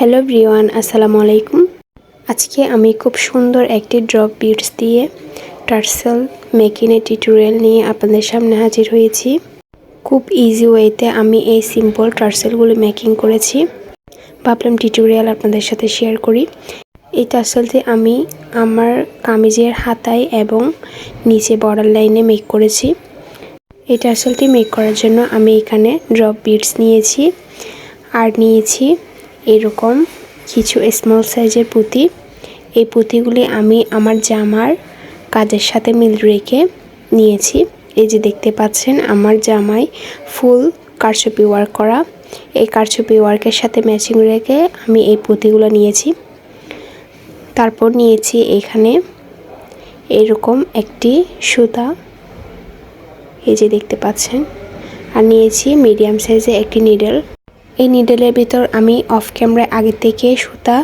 Hello ব্রিওয়ান, আসসালামু আলাইকুম। আজকে আমি খুব সুন্দর একটি ড্রপ বিটস দিয়ে টার্সেল মেকিংয়ের টিউটোরিয়াল নিয়ে আপনাদের সামনে হাজির হয়েছি। খুব ইজি ওয়েতে আমি এই সিম্পল টার্সেলগুলো মেকিং করেছি। ভাবলাম টিউটোরিয়াল আপনাদের সাথে শেয়ার করি। এই টার্সেলটি আমি আমার কামিজের হাতায় এবং নিচে বর্ডার লাইনে মেক করেছি। এই টার্সেলটি মেক করার জন্য আমি এখানে ড্রপ বিটস নিয়েছি। আর নিয়েছি এরকম কিছু স্মল সাইজের পুঁতি। এই পুঁতিগুলি আমি আমার জামার কাজের সাথে মিল রেখে নিয়েছি। এই যে দেখতে পাচ্ছেন, আমার জামাই ফুল কারচুপি ওয়ার্ক করা। এই কারচুপি ওয়ার্কের সাথে ম্যাচিং রেখে আমি এই পুঁতিগুলো নিয়েছি। তারপর নিয়েছি এখানে এরকম একটি সুতা। এই যে দেখতে পাচ্ছেন, আর নিয়েছি মিডিয়াম সাইজে একটি নিডেল এই নিডেলের ভিতর আমি অফ ক্যামেরায় আগে থেকে সুতা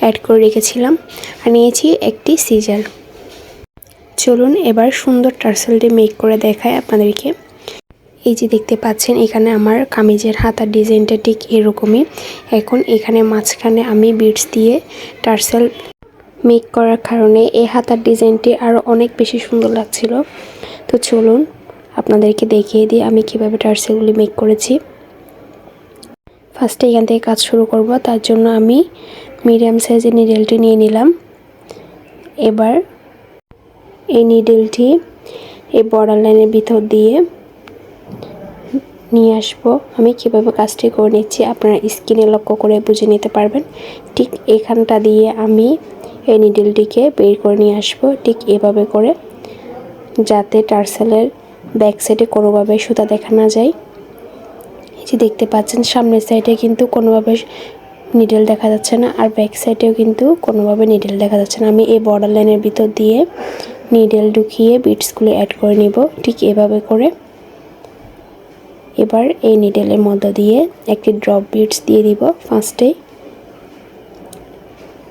অ্যাড করে রেখেছিলাম আর নিয়েছি একটি সিজার চলুন এবার সুন্দর টার্সেলটি মেক করে দেখায় আপনাদেরকে। এই যে দেখতে পাচ্ছেন, এখানে আমার কামিজের হাতার ডিজাইনটা ঠিক এরকমই। এখন এখানে মাঝখানে আমি বিটস দিয়ে টার্সেল মেক করার কারণে এই হাতার ডিজাইনটি আরও অনেক বেশি সুন্দর লাগছিল। তো চলুন আপনাদেরকে দেখিয়ে দিই আমি কীভাবে টার্সেলগুলি মেক করেছি। ফার্স্টে এখান থেকে কাজ শুরু করব। তার জন্য আমি মিডিয়াম সাইজের নিডেলটি নিয়ে নিলাম। এবার এই নিডেলটি এই বর্ডার লাইনের ভিতর দিয়ে নিয়ে আসব। আমি কীভাবে কাজটি করে নিচ্ছি আপনারা স্কিনে লক্ষ্য করে বুঝে নিতে পারবেন। ঠিক এখানটা দিয়ে আমি এই নিডেলটিকে বের করে নিয়ে আসব। ঠিক এভাবে করে যাতে টার্সেলের ব্যাক সাইডে কোনোভাবে সুতা দেখা না যায়। যে দেখতে পাচ্ছেন, সামনের সাইডে কিন্তু কোনোভাবে নিডেল দেখা যাচ্ছে না আর ব্যাক সাইডেও কিন্তু কোনোভাবে নিডেল দেখা যাচ্ছে না। আমি এই বর্ডার লাইনের ভিতর দিয়ে নিডেল ঢুকিয়ে বিটসগুলো অ্যাড করে নিব, ঠিক এভাবে করে। এবার এই নিডেলের মধ্য দিয়ে একটি ড্রপ বিটস দিয়ে দিব ফার্স্টে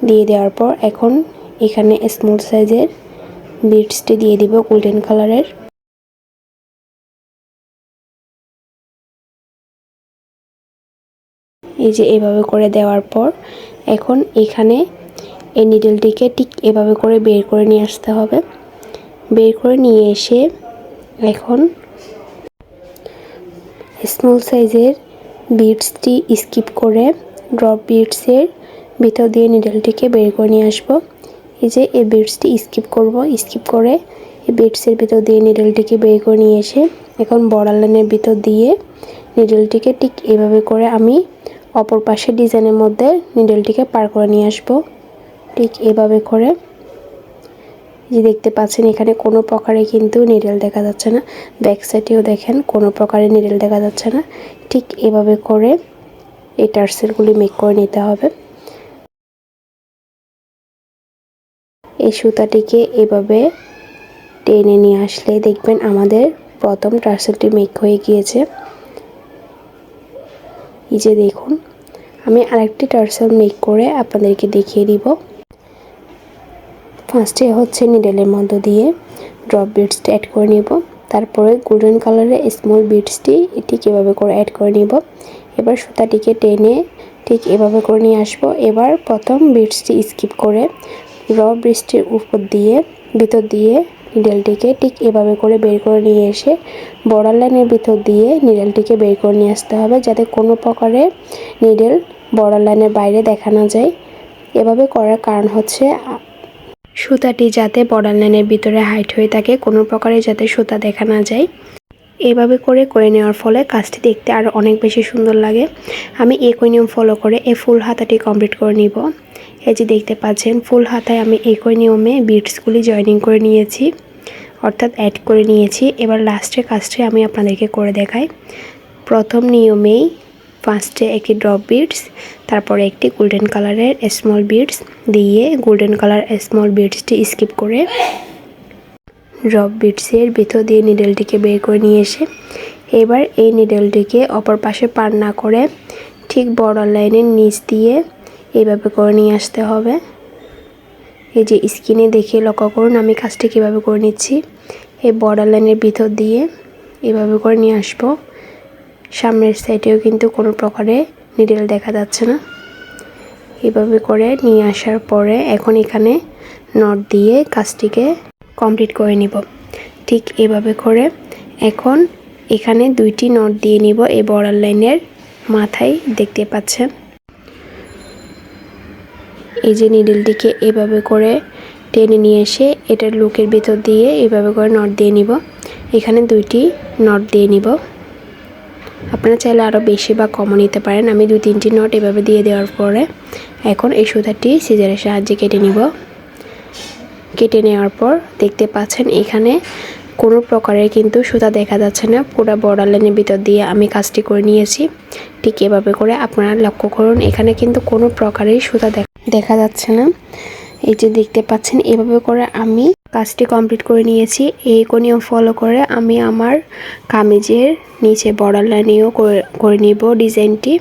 দিয়ে দেওয়ার পর এখন এখানে স্মল সাইজের বিটসটি দিয়ে দিব গোল্ডেন কালারের এই যে এভাবে করে দেওয়ার পর এখন এখানে এই নিডেলটিকে ঠিক এভাবে করে বের করে নিয়ে আসতে হবে। বের করে নিয়ে এসে এখন স্মল সাইজের বিটসটি স্কিপ করে ড্রপ বিটসের ভিতর দিয়ে নিডেলটিকে বের করে নিয়ে আসব। এই যে এই বিটসটি স্কিপ করব স্কিপ করে এই বিটসের ভিতর দিয়ে নিডেলটিকে বের করে নিয়ে এসে এখন বর্ডার লাইনের ভিতর দিয়ে নিডেলটিকে ঠিক এভাবে করে আমি অপর পাশে ডিজাইনের মধ্যে নিডেলটিকে পার করে নিয়ে আসব। ঠিক এভাবে করে। যে দেখতে পাচ্ছেন, এখানে কোনো প্রকারে কিন্তু নিডেল দেখা যাচ্ছে না। ব্যাক সাইডেও দেখেন, কোনো প্রকারে নিডেল দেখা যাচ্ছে না। ঠিক এভাবে করে এই টার্সেলগুলি মেক করে নিতে হবে। এই সুতাটিকে এভাবে টেনে নিয়ে আসলে দেখবেন আমাদের প্রথম টার্সেলটি মেক হয়ে গিয়েছে। এই যে দেখুন, আমি আরেকটি টার্সেল মেক করে আপনাদেরকে দেখিয়ে দিব। ফার্স্টে হচ্ছে নিডেলের মধ্য দিয়ে ড্রপ বিটসটি অ্যাড করে নিব। তারপরে গোল্ডেন কালারের স্মল বিটসটি এটি কীভাবে করে অ্যাড করে নিব? এবার সুতাটিকে টেনে ঠিক এভাবে করে নিয়ে আসব। এবার প্রথম বিটসটি স্কিপ করে র বৃষ্টির উপর দিয়ে, ভিতর দিয়ে নিডেলটিকে ঠিক এভাবে করে বের করে নিয়ে এসে বর্ডার লাইনের ভিতর দিয়ে নিডেলটিকে বের করে নিয়ে আসতে হবে যাতে কোনো প্রকারে নিডেল বর্ডার লাইনের বাইরে দেখা না যায়। এভাবে করার কারণ হচ্ছে সুতাটি যাতে বর্ডার লাইনের ভিতরে হাইট হয়ে থাকে, কোনো প্রকারে যাতে সুতা দেখা না যায়। এভাবে করে করে নেওয়ার ফলে কাজটি দেখতে আরও অনেক বেশি সুন্দর লাগে। আমি একই নিয়ম ফলো করে এই ফুল হাতাটি কমপ্লিট করে নিব। এই যে দেখতে পাচ্ছেন, ফুল হাতায় আমি একই নিয়মে বিটসগুলি জয়েনিং করে নিয়েছি। অর্থাৎ অ্যাড করে নিয়েছি। এবার লাস্টের কাজটি আমি আপনাদেরকে করে দেখাই। প্রথম নিয়মেই ফার্স্টে একটি ড্রপ বিটস তারপরে একটি গোল্ডেন কালারের স্মল বিটস দিয়ে গোল্ডেন কালার স্মল বিটসটি স্কিপ করে ড্রপ বিটসের ভিতর দিয়ে নিডেলটিকে বের করে নিয়ে এসে এবার এই নিডেলটিকে অপর পাশে পার না করে ঠিক বর্ডার লাইনের নিচ দিয়ে এইভাবে করে নিয়ে আসতে হবে। এই যে স্কিনে দেখে লক্ষ্য করুন, আমি কাজটি কীভাবে করে নিচ্ছি। এই বর্ডার লাইনের ভিতর দিয়ে এভাবে করে নিয়ে আসব। সামনের সাইডেও কিন্তু কোনো প্রকারে নিডেল দেখা যাচ্ছে না। এভাবে করে নিয়ে আসার পরে এখন এখানে নট দিয়ে কাজটিকে কমপ্লিট করে নিব। ঠিক এভাবে করে এখন এখানে দুইটি নট দিয়ে নিব। এই বর্ডার লাইনের মাথায় দেখতে পাচ্ছেন। এই যে নিডলটিকে এভাবে করে টেনে নিয়ে এসে এটার লুকের ভিতর দিয়ে এভাবে করে নট দিয়ে নিব। এখানে দুইটি নট দিয়ে নিব। আপনারা চাইলে আরও বেশি বা কমও নিতে পারেন। আমি দুই তিনটি নট এভাবে দিয়ে দেওয়ার পরে এখন এই সুতাটি সিজারের সাহায্যে কেটে নিব। কেটে নেওয়ার পর দেখতে পাচ্ছেন এখানে কোনো প্রকারের কিন্তু সুতা দেখা যাচ্ছে না। পুরো বর্ডার লাইনের ভিতর দিয়ে আমি কাজটি করে নিয়েছি। ঠিক এভাবে করে আপনারা লক্ষ্য করুন, এখানে কিন্তু কোনো প্রকারের সুতা দেখা যাচ্ছে না। এই যে দেখতে পাচ্ছেন, এভাবে করে আমি কাজটি কমপ্লিট করে নিয়েছি। এই নিয়ম ফলো করে আমি আমার কামিজের নিচে বর্ডার লাইনেও করে নিব ডিজাইনটি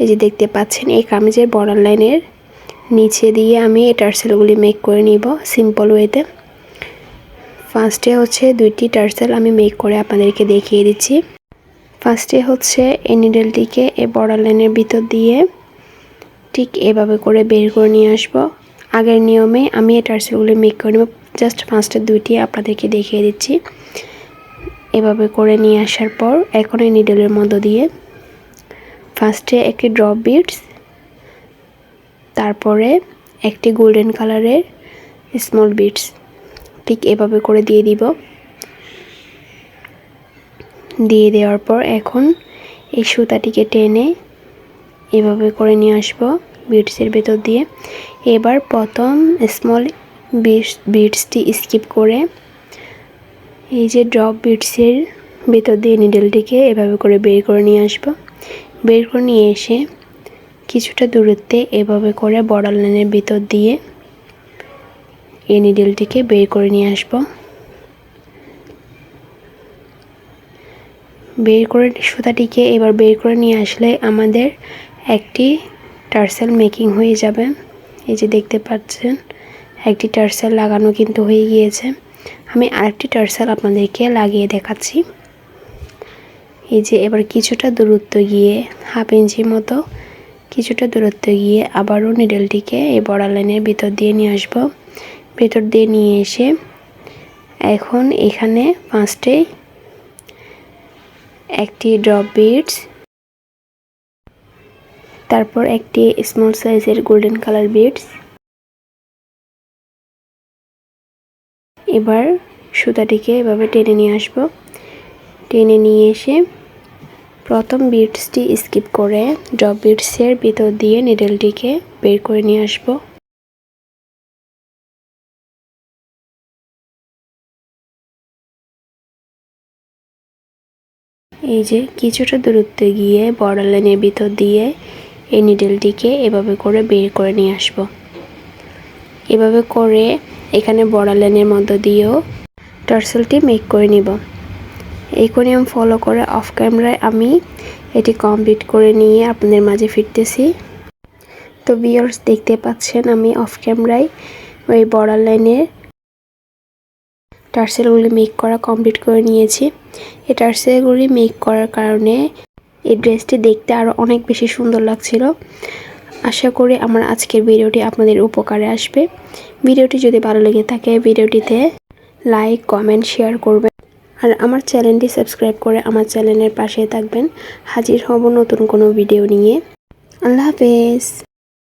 এই যে দেখতে পাচ্ছেন, এই কামিজের বর্ডার লাইনের নিচে দিয়ে আমি এই টার্সেলগুলি মেক করে নিব সিম্পল ওয়েতে ফার্স্টে হচ্ছে দুইটি টার্সেল আমি মেক করে আপনাদেরকে দেখিয়ে দিচ্ছি। ফার্স্টে হচ্ছে এই নিডেলটিকে এই বর্ডার লাইনের ভিতর দিয়ে ঠিক এভাবে করে বের করে নিয়ে আসব। আগের নিয়মে আমি এই টার্সেলগুলি মেক করে নেব। জাস্ট ফার্স্টে দুইটি আপনাদেরকে দেখিয়ে দিচ্ছি। এভাবে করে নিয়ে আসার পর এখন এই নিডেলের মধ্য দিয়ে ফার্স্টে একটি ড্রপ বিটস তারপরে একটি গোল্ডেন কালারের স্মল বিটস ঠিক এভাবে করে দিয়ে দিব। দিয়ে দেওয়ার পর এখন এই সুতাটিকে টেনে এভাবে করে নিয়ে আসব বিটসের ভেতর দিয়ে। এবার প্রথম স্মল বিটস বিটসটি স্কিপ করে এই যে ড্রপ বিটসের ভেতর দিয়ে নিডেলটিকে এভাবে করে বের করে নিয়ে আসব। বের করে নিয়ে এসে কিছুটা দূরত্বে এভাবে করে বর্ডার লাইনের ভিতর দিয়ে এই নিডেলটিকে বের করে নিয়ে আসব। বের করে, সুতাটিকে এবার বের করে নিয়ে আসলে আমাদের একটি টার্সেল মেকিং হয়ে যাবে। এই যে দেখতে পাচ্ছেন, একটি টার্সেল লাগানো কিন্তু হয়ে গিয়েছে। আমি আরেকটি টার্সেল আপনাদেরকে লাগিয়ে দেখাচ্ছি। এই যে এবার কিছুটা দূরত্ব গিয়ে, হাফ ইঞ্চি মতো কিছুটা দূরত্ব গিয়ে আবারও নিডেলটিকে এই বর্ডার লাইনের ভিতর দিয়ে নিয়ে আসব। ভেতর দিয়ে নিয়ে এসে এখন এখানে পাঁচটে একটি ড্রপ বিটস, তারপর একটি স্মল সাইজের গোল্ডেন কালার বিটস, এবার সুতাটিকে এভাবে টেনে নিয়ে আসব। টেনে নিয়ে এসে প্রথম বিটসটি স্কিপ করে ড্রপ বিটসের ভিতর দিয়ে নিডেলটিকে বের করে নিয়ে আসব। এই যে কিছুটা দূরত্বে গিয়ে বর্ডার লাইনের ভিতর দিয়ে এই নিডেলটিকে এভাবে করে বের করে নিয়ে আসব। এভাবে করে এখানে বর্ডার লাইনের মধ্য দিয়েও টার্সেলটি মেক করে নিব। এই নিয়ম ফলো করে অফ ক্যামেরায় আমি এটি কমপ্লিট করে নিয়ে আপনাদের মাঝে ফিরতেছি। তো বিয়ার্স দেখতে পাচ্ছেন আমি অফ ক্যামেরায় ওই বর্ডার লাইনের টার্সেলগুলি মেক করা কমপ্লিট করে নিয়েছি। এই টার্সেলগুলি মেক করার কারণে এই ড্রেসটি দেখতে আরও অনেক বেশি সুন্দর লাগছিল। আশা করি আমার আজকের ভিডিওটি আপনাদের উপকারে আসবে। ভিডিওটি যদি ভালো লেগে থাকে, ভিডিওটিতে লাইক কমেন্ট শেয়ার করবেন। আর আমার চ্যানেলটি সাবস্ক্রাইব করে আমার চ্যানেলের পাশে থাকবেন। হাজির হব নতুন কোনো ভিডিও নিয়ে। আল্লাহ হাফেজ।